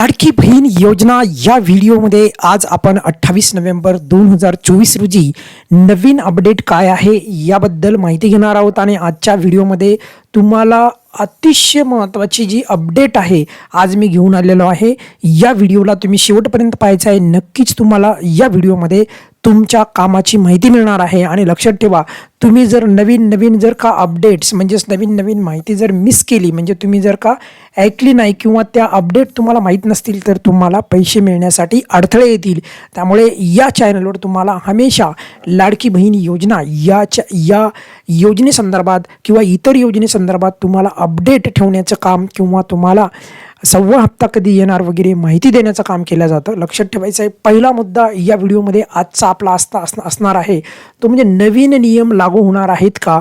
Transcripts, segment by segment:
लाडकी बहीण योजना या व्हिडिओमध्ये आज आपण अठ्ठावीस नोव्हेंबर दोन हजार चोवीस रोजी नवीन अपडेट काय आहे याबद्दल माहिती घेणार आहोत आणि आजच्या व्हिडिओमध्ये तुम्हाला अतिशय महत्त्वाची जी अपडेट आहे आज मी घेऊन आलेलो आहे. या व्हिडिओला तुम्ही शेवटपर्यंत पाहायचं आहे. नक्कीच तुम्हाला या व्हिडिओमध्ये तुमच्या कामाची माहिती मिळणार आहे. आणि लक्षात ठेवा तुम्ही जर नवीन नवीन जर का अपडेट्स म्हणजेच नवीन नवीन माहिती जर मिस केली म्हणजे तुम्ही जर का ऐकली नाही किंवा त्या अपडेट तुम्हाला माहीत नसतील तर तुम्हाला पैसे मिळण्यासाठी अडथळे येतील. त्यामुळे या चॅनलवर तुम्हाला हमेशा लाडकी बहीण योजना याच्या या योजनेसंदर्भात किंवा इतर योजनेसंदर्भात तुम्हाला अपडेट ठेवण्याचं काम किंवा तुम्हाला सव्वा हप्ता कधी येणार वगैरे माहिती देण्याचं काम केलं जातं. लक्षात ठेवायचं आहे पहिला मुद्दा या व्हिडिओमध्ये आजचा आपला असता असणार आहे. तो म्हणजे नवीन नियम लागू लागू होणार आहेत का?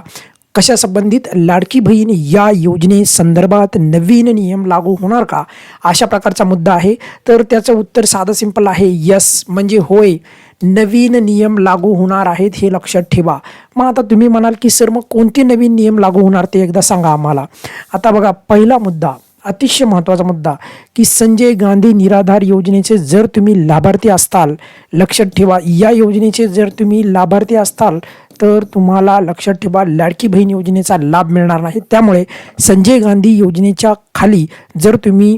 कशा संबंधित लाडकी बहीण या योजनेसंदर्भात नवीन नियम लागू होणार का? अशा प्रकारचा मुद्दा आहे. तर त्याचं उत्तर साधं सिंपल आहे. यस म्हणजे होय. नवीन नियम लागू होणार आहेत हे लक्षात ठेवा. मग आता तुम्ही म्हणाल की सर मग कोणते नवीन नियम लागू होणार ते एकदा सांगा आम्हाला. आता बघा पहिला मुद्दा अतिशय महत्त्वाचा मुद्दा की संजय गांधी निराधार योजनेचे जर तुम्ही लाभार्थी असताल लक्षात ठेवा या योजनेचे जर तुम्ही लाभार्थी असताल तर तुम्हाला लक्षात ठेवा लाडकी बहीण योजनेचा लाभ मिळणार नाही. त्यामुळे संजय गांधी योजनेच्या खाली जर तुम्ही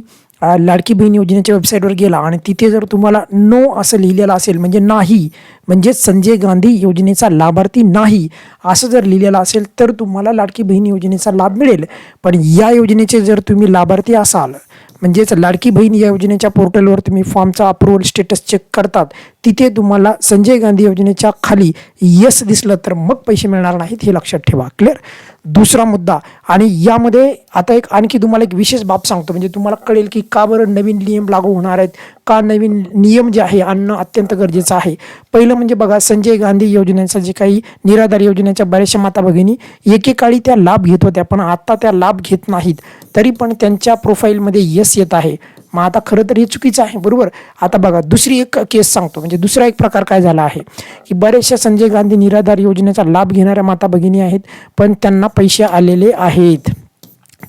लाडकी बहीण योजनेच्या वेबसाईटवर गेला आणि तिथे जर तुम्हाला नो असं लिहिलेलं असेल म्हणजे नाही म्हणजेच संजय गांधी योजनेचा लाभार्थी नाही असं जर लिहिलेलं असेल तर तुम्हाला लाडकी बहीण योजनेचा लाभ मिळेल. पण या योजनेचे जर तुम्ही लाभार्थी असाल म्हणजेच लाडकी बहीण या योजनेच्या पोर्टलवर तुम्ही फॉर्मचा अप्रुव्हल स्टेटस चेक करतात. तिथे तुम्हाला संजय गांधी योजनेच्या खाली यस दिसलं तर मग पैसे मिळणार नाहीत हे लक्षात ठेवा. क्लिअर दुसरा मुद्दा. आणि यामध्ये आता एक आणखी तुम्हाला एक विशेष बाब सांगतो. म्हणजे तुम्हाला कळेल की का बरं नवीन नियम लागू होणार आहेत? का नवीन नियम जे आहे आणणं अत्यंत गरजेचं आहे? पहिलं म्हणजे बघा संजय गांधी योजनेचा जे काही निराधार योजनेच्या बऱ्याचशा माता भगिनी एकेकाळी त्या लाभ घेत होत्या पण आता त्या लाभ घेत नाहीत. तरी पण त्यांच्या प्रोफाईलमध्ये यस येत आहे. मग आता खरं तर हे चुकीचं आहे बरोबर? आता बघा दुसरी एक केस सांगतो. म्हणजे दुसरा एक प्रकार काय झाला आहे? की बऱ्याचशा संजय गांधी निराधार योजनेचा लाभ घेणाऱ्या माता भगिनी आहेत पण त्यांना पैसे आलेले आहेत.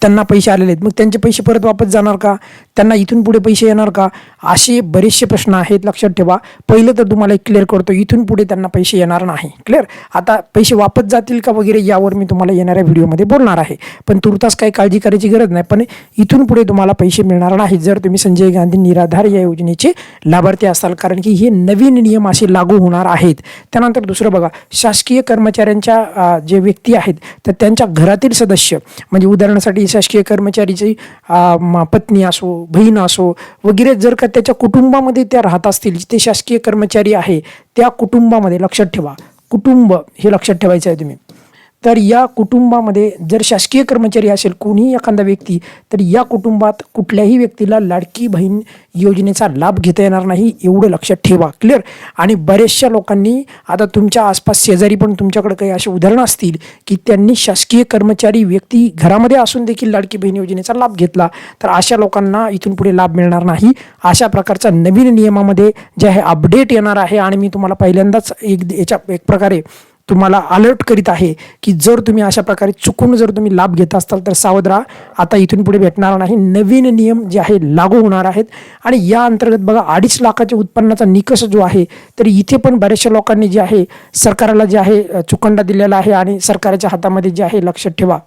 त्यांना पैसे आलेले आहेत. मग त्यांचे पैसे परत वापस जाणार का? त्यांना इथून पुढे पैसे येणार का? असे बरेचसे प्रश्न आहेत लक्षात ठेवा. पहिलं तर तुम्हाला एक क्लिअर करतो इथून पुढे त्यांना पैसे येणार नाही. क्लिअर आता पैसे वापस जातील का वगैरे यावर मी तुम्हाला येणाऱ्या व्हिडिओमध्ये बोलणार आहे. पण तुर्तास काही काळजी करायची गरज नाही. पण इथून पुढे तुम्हाला पैसे मिळणार नाहीत जर तुम्ही संजय गांधी निराधार या योजनेचे लाभार्थी असाल कारण की हे नवीन नियम असे लागू होणार आहेत. त्यानंतर दुसरं बघा शासकीय कर्मचाऱ्यांच्या जे व्यक्ती आहेत तर त्यांच्या घरातील सदस्य म्हणजे उदाहरणासाठी शासकीय कर्मचारीची पत्नी असो बहीण असो वगैरे जर का त्याच्या कुटुंबामध्ये त्या राहत असतील जिथे शासकीय कर्मचारी आहे त्या कुटुंबामध्ये लक्षात ठेवा. कुटुंब हे लक्षात ठेवायचं आहे तुम्ही. तर या कुटुंबामध्ये जर शासकीय कर्मचारी असेल कोणीही एखादा व्यक्ती तर या कुटुंबात कुठल्याही व्यक्तीला लाडकी बहीण योजनेचा लाभ घेता येणार नाही एवढं लक्षात ठेवा. क्लिअर आणि बऱ्याचशा लोकांनी आता तुमच्या आसपास शेजारी पण तुमच्याकडे काही असे उदाहरणं असतील की त्यांनी शासकीय कर्मचारी व्यक्ती घरामध्ये असून देखील लाडकी बहीण योजनेचा लाभ घेतला तर अशा लोकांना इथून पुढे लाभ मिळणार नाही. अशा प्रकारचा नवीन नियमामध्ये जे आहे अपडेट येणार आहे. आणि मी तुम्हाला पहिल्यांदाच एक याच्या एक प्रकारे तुम्हाला अलर्ट करीत आहे की जर तुम्ही अशा प्रकारे चुकून जर तुम्ही लाभ घेत असाल तर सावध राहा आता इथून पुढे भेटणार नाही. नवीन नियम जे आहे लागू होणार आहेत. आणि या अंतर्गत बघा अडीच लाखाच्या उत्पन्नाचा निकष जो आहे तर इथे पण बऱ्याचशा लोकांनी जे आहे सरकारला जे आहे चुकंडा दिलेला आहे आणि सरकारच्या हातामध्ये जे आहे लक्षात ठेवा.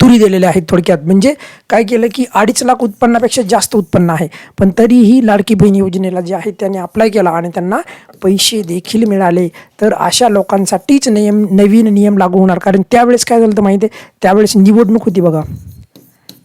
तुरी दिलेल्या आहेत थोडक्यात. म्हणजे काय केलं की अडीच लाख उत्पन्नापेक्षा जास्त उत्पन्न आहे. पण तरीही लाडकी बहीण योजनेला जे आहे त्याने अप्लाय केला आणि त्यांना पैसे देखील मिळाले. तर अशा लोकांसाठीच नियम नवीन नियम लागू होणार. कारण त्यावेळेस काय झालं तर माहिती आहे त्यावेळेस निवडणूक होती बघा.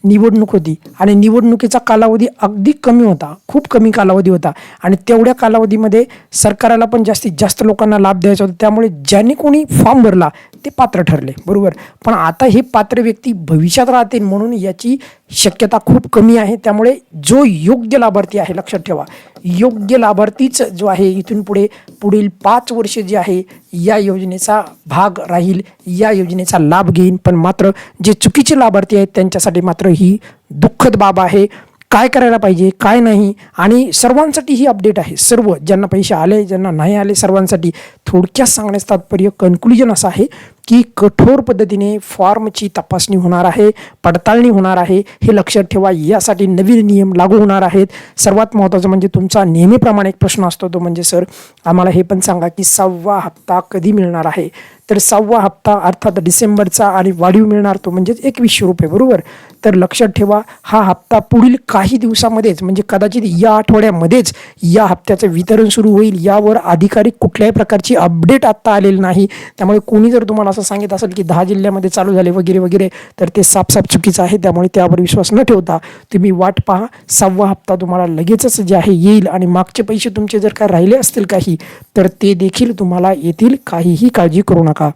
निवडणूक होती. आणि निवडणुकीचा कालावधी अगदी कमी होता. खूप कमी कालावधी होता. आणि तेवढ्या कालावधीमध्ये सरकाराला पण जास्तीत जास्त लोकांना लाभ द्यायचा होता. त्यामुळे ज्यांनी कोणी फॉर्म भरला ते पात्र ठरले. बरोबर? पण आता हे पात्र व्यक्ती भविष्यात राहतील म्हणून याची शक्यता खूप कमी आहे. त्यामुळे जो योग्य लाभार्थी आहे लक्षात ठेवा योग्य लाभार्थीच जो आहे इथून पुढे पुढील पाच वर्ष जे आहे या योजनेचा भाग राहील या योजनेचा लाभ घेईन. पण मात्र जे चुकीचे लाभार्थी आहेत त्यांच्यासाठी मात्र ही दुःखद बाब आहे. काय करायला पाहिजे काय नाही आणि सर्वांसाठी ही अपडेट आहे. सर्व ज्यांना पैसे आले ज्यांना नाही आले सर्वांसाठी थोडक्यात सांगण्याचं तात्पर्य कन्क्लुजन असं आहे. की कठोर पद्धतीने फॉर्मची तपासणी होणार आहे पडताळणी होणार आहे हे लक्षात ठेवा. यासाठी नवीन नियम लागू होणार आहेत. सर्वात महत्त्वाचं म्हणजे तुमचा नेहमीप्रमाणे एक प्रश्न असतो तो म्हणजे सर आम्हाला हे पण सांगा की सहावा हप्ता कधी मिळणार आहे? तर सहावा हप्ता अर्थात डिसेंबरचा आणि वाढीव मिळणार तो म्हणजेच एकवीसशे रुपये बरोबर? तर लक्षात ठेवा हा हप्ता पुढील काही दिवसामध्येच म्हणजे कदाचित या आठवड्यामध्येच या हप्त्याचं वितरण सुरू होईल. यावर अधिकाधिक कुठल्याही प्रकारची अपडेट आत्ता आलेली नाही. त्यामुळे कोणी जर तुम्हाला असं सांगित असेल की दहा जिल्ह्यामध्ये चालू झाले वगैरे वगैरे तर ते साफसाफ चुकीचं आहे त्यामुळे त्यावर विश्वास न ठेवता तुम्ही वाट पहा. सहावा हप्ता तुम्हाला लगेचच जे आहे येईल आणि मागचे पैसे तुमचे जर काय राहिले असतील काही तर ते देखील तुम्हाला येतील. काहीही काळजी करू नका.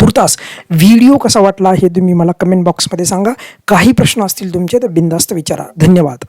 तुर्तास व्हिडिओ कसा वाटला हे तुम्ही मला कमेंट बॉक्समध्ये सांगा. काही प्रश्न असतील तुमचे तर बिंदास्त विचारा. धन्यवाद.